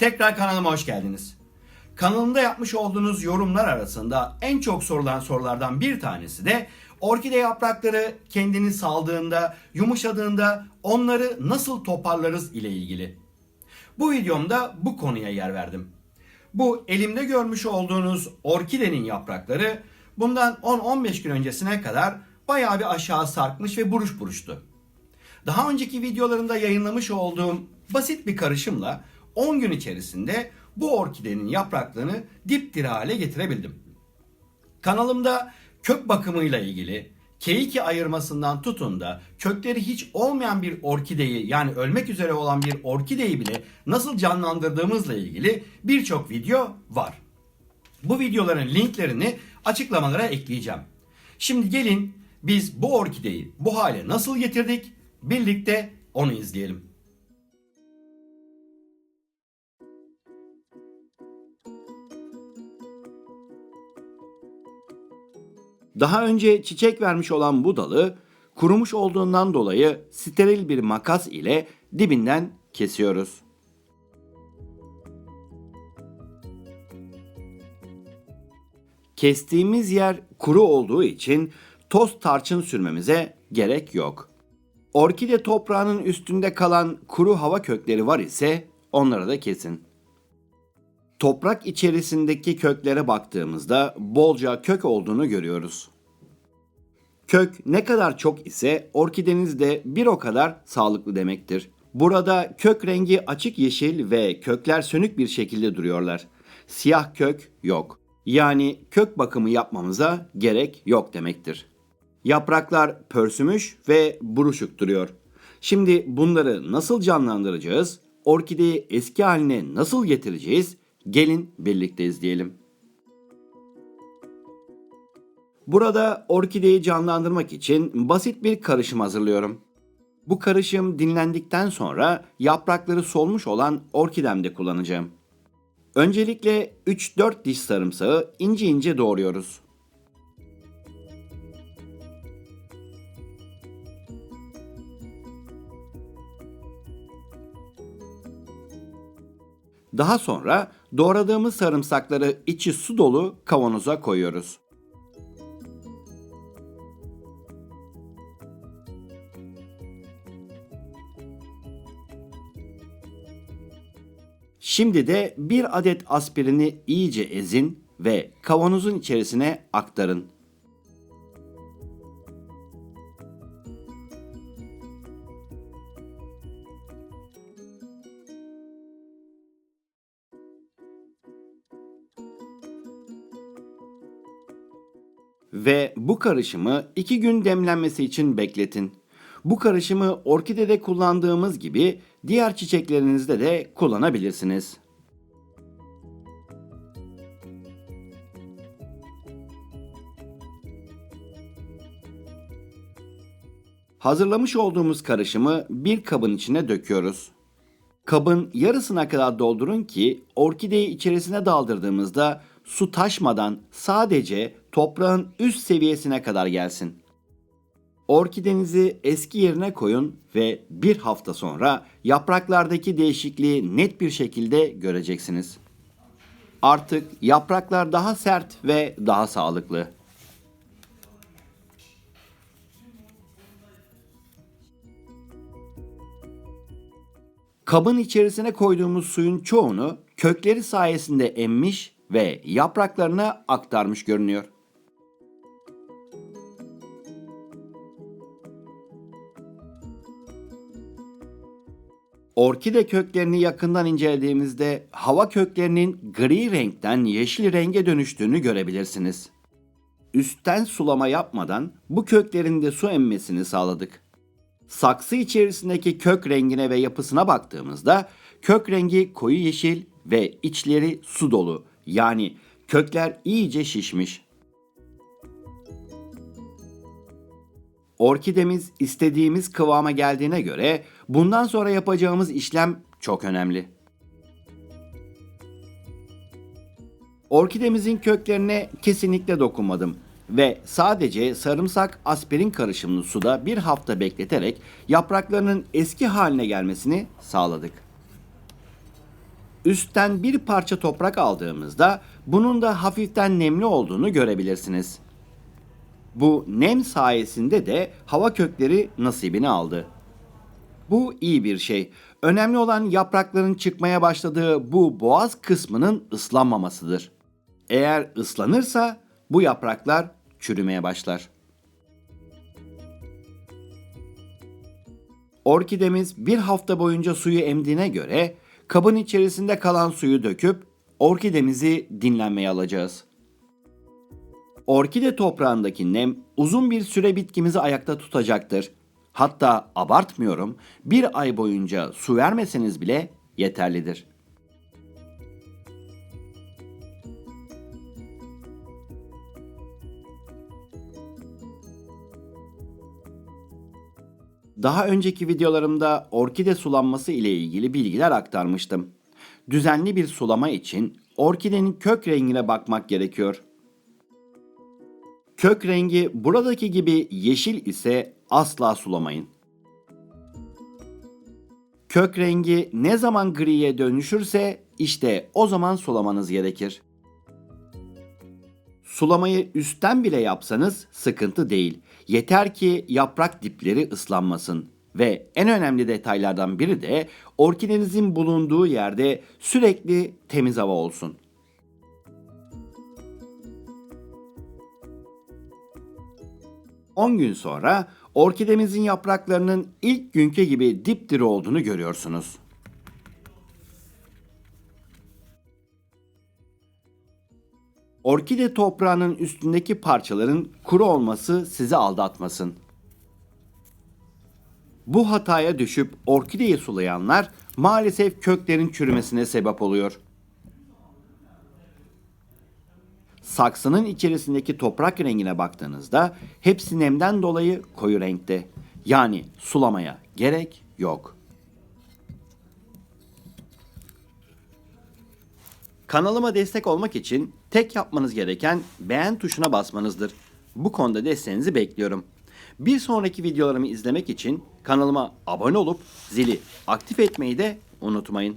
Tekrar kanalıma hoş geldiniz. Kanalımda yapmış olduğunuz yorumlar arasında en çok sorulan sorulardan bir tanesi de orkide yaprakları kendini saldığında, yumuşadığında onları nasıl toparlarız ile ilgili. Bu videomda bu konuya yer verdim. Bu elimde görmüş olduğunuz orkidenin yaprakları bundan 10-15 gün öncesine kadar bayağı bir aşağı sarkmış ve buruş buruştu. Daha önceki videolarımda yayınlamış olduğum basit bir karışımla 10 gün içerisinde bu orkidenin yapraklarını dipdiri hale getirebildim. Kanalımda kök bakımıyla ilgili keiki ayırmasından tutun da kökleri hiç olmayan bir orkideyi yani ölmek üzere olan bir orkideyi bile nasıl canlandırdığımızla ilgili birçok video var. Bu videoların linklerini açıklamalara ekleyeceğim. Şimdi gelin biz bu orkideyi bu hale nasıl getirdik birlikte onu izleyelim. Daha önce çiçek vermiş olan bu dalı kurumuş olduğundan dolayı steril bir makas ile dibinden kesiyoruz. Kestiğimiz yer kuru olduğu için toz tarçın sürmemize gerek yok. Orkide toprağının üstünde kalan kuru hava kökleri var ise onları da kesin. Toprak içerisindeki köklere baktığımızda bolca kök olduğunu görüyoruz. Kök ne kadar çok ise orkideniz de bir o kadar sağlıklı demektir. Burada kök rengi açık yeşil ve kökler sönük bir şekilde duruyorlar. Siyah kök yok. Yani kök bakımı yapmamıza gerek yok demektir. Yapraklar pörsümüş ve buruşuk duruyor. Şimdi bunları nasıl canlandıracağız? Orkideyi eski haline nasıl getireceğiz? Gelin birlikte izleyelim. Burada orkideyi canlandırmak için basit bir karışım hazırlıyorum. Bu karışım dinlendikten sonra yaprakları solmuş olan orkidemde kullanacağım. Öncelikle 3-4 diş sarımsağı ince ince doğruyoruz. Daha sonra doğradığımız sarımsakları içi su dolu kavanoza koyuyoruz. Şimdi de bir adet aspirini iyice ezin ve kavanozun içerisine aktarın. Ve bu karışımı 2 gün demlenmesi için bekletin. Bu karışımı orkidede kullandığımız gibi diğer çiçeklerinizde de kullanabilirsiniz. Hazırlamış olduğumuz karışımı bir kabın içine döküyoruz. Kabın yarısına kadar doldurun ki orkideyi içerisine daldırdığımızda su taşmadan sadece toprağın üst seviyesine kadar gelsin. Orkidenizi eski yerine koyun ve bir hafta sonra yapraklardaki değişikliği net bir şekilde göreceksiniz. Artık yapraklar daha sert ve daha sağlıklı. Kabın içerisine koyduğumuz suyun çoğunu kökleri sayesinde emmiş ve yapraklarına aktarmış görünüyor. Orkide köklerini yakından incelediğimizde hava köklerinin gri renkten yeşil renge dönüştüğünü görebilirsiniz. Üstten sulama yapmadan bu köklerin de su emmesini sağladık. Saksı içerisindeki kök rengine ve yapısına baktığımızda kök rengi koyu yeşil ve içleri su dolu. Yani kökler iyice şişmiş. Orkidemiz istediğimiz kıvama geldiğine göre bundan sonra yapacağımız işlem çok önemli. Orkidemizin köklerine kesinlikle dokunmadım ve sadece sarımsak aspirin karışımlı suda bir hafta bekleterek yapraklarının eski haline gelmesini sağladık. üstten bir parça toprak aldığımızda bunun da hafiften nemli olduğunu görebilirsiniz. Bu nem sayesinde de hava kökleri nasibini aldı. Bu iyi bir şey. Önemli olan yaprakların çıkmaya başladığı bu boğaz kısmının ıslanmamasıdır. Eğer ıslanırsa bu yapraklar çürümeye başlar. Orkidemiz bir hafta boyunca suyu emdiğine göre kabın içerisinde kalan suyu döküp orkidemizi dinlenmeye alacağız. Orkide toprağındaki nem uzun bir süre bitkimizi ayakta tutacaktır. Hatta abartmıyorum bir ay boyunca su vermeseniz bile yeterlidir. Daha önceki videolarımda orkide sulanması ile ilgili bilgiler aktarmıştım. Düzenli bir sulama için orkidenin kök rengine bakmak gerekiyor. Kök rengi buradaki gibi yeşil ise asla sulamayın. Kök rengi ne zaman griye dönüşürse işte o zaman sulamanız gerekir. Sulamayı üstten bile yapsanız sıkıntı değil. Yeter ki yaprak dipleri ıslanmasın. Ve en önemli detaylardan biri de orkidenizin bulunduğu yerde sürekli temiz hava olsun. On gün sonra orkidemizin yapraklarının ilk günkü gibi dipdiri olduğunu görüyorsunuz. Orkide toprağının üstündeki parçaların kuru olması sizi aldatmasın. Bu hataya düşüp orkideyi sulayanlar maalesef köklerin çürümesine sebep oluyor. Saksının içerisindeki toprak rengine baktığınızda hepsi nemden dolayı koyu renkte. Yani sulamaya gerek yok. Kanalıma destek olmak için tek yapmanız gereken beğen tuşuna basmanızdır. Bu konuda desteğinizi bekliyorum. Bir sonraki videolarımı izlemek için kanalıma abone olup zili aktif etmeyi de unutmayın.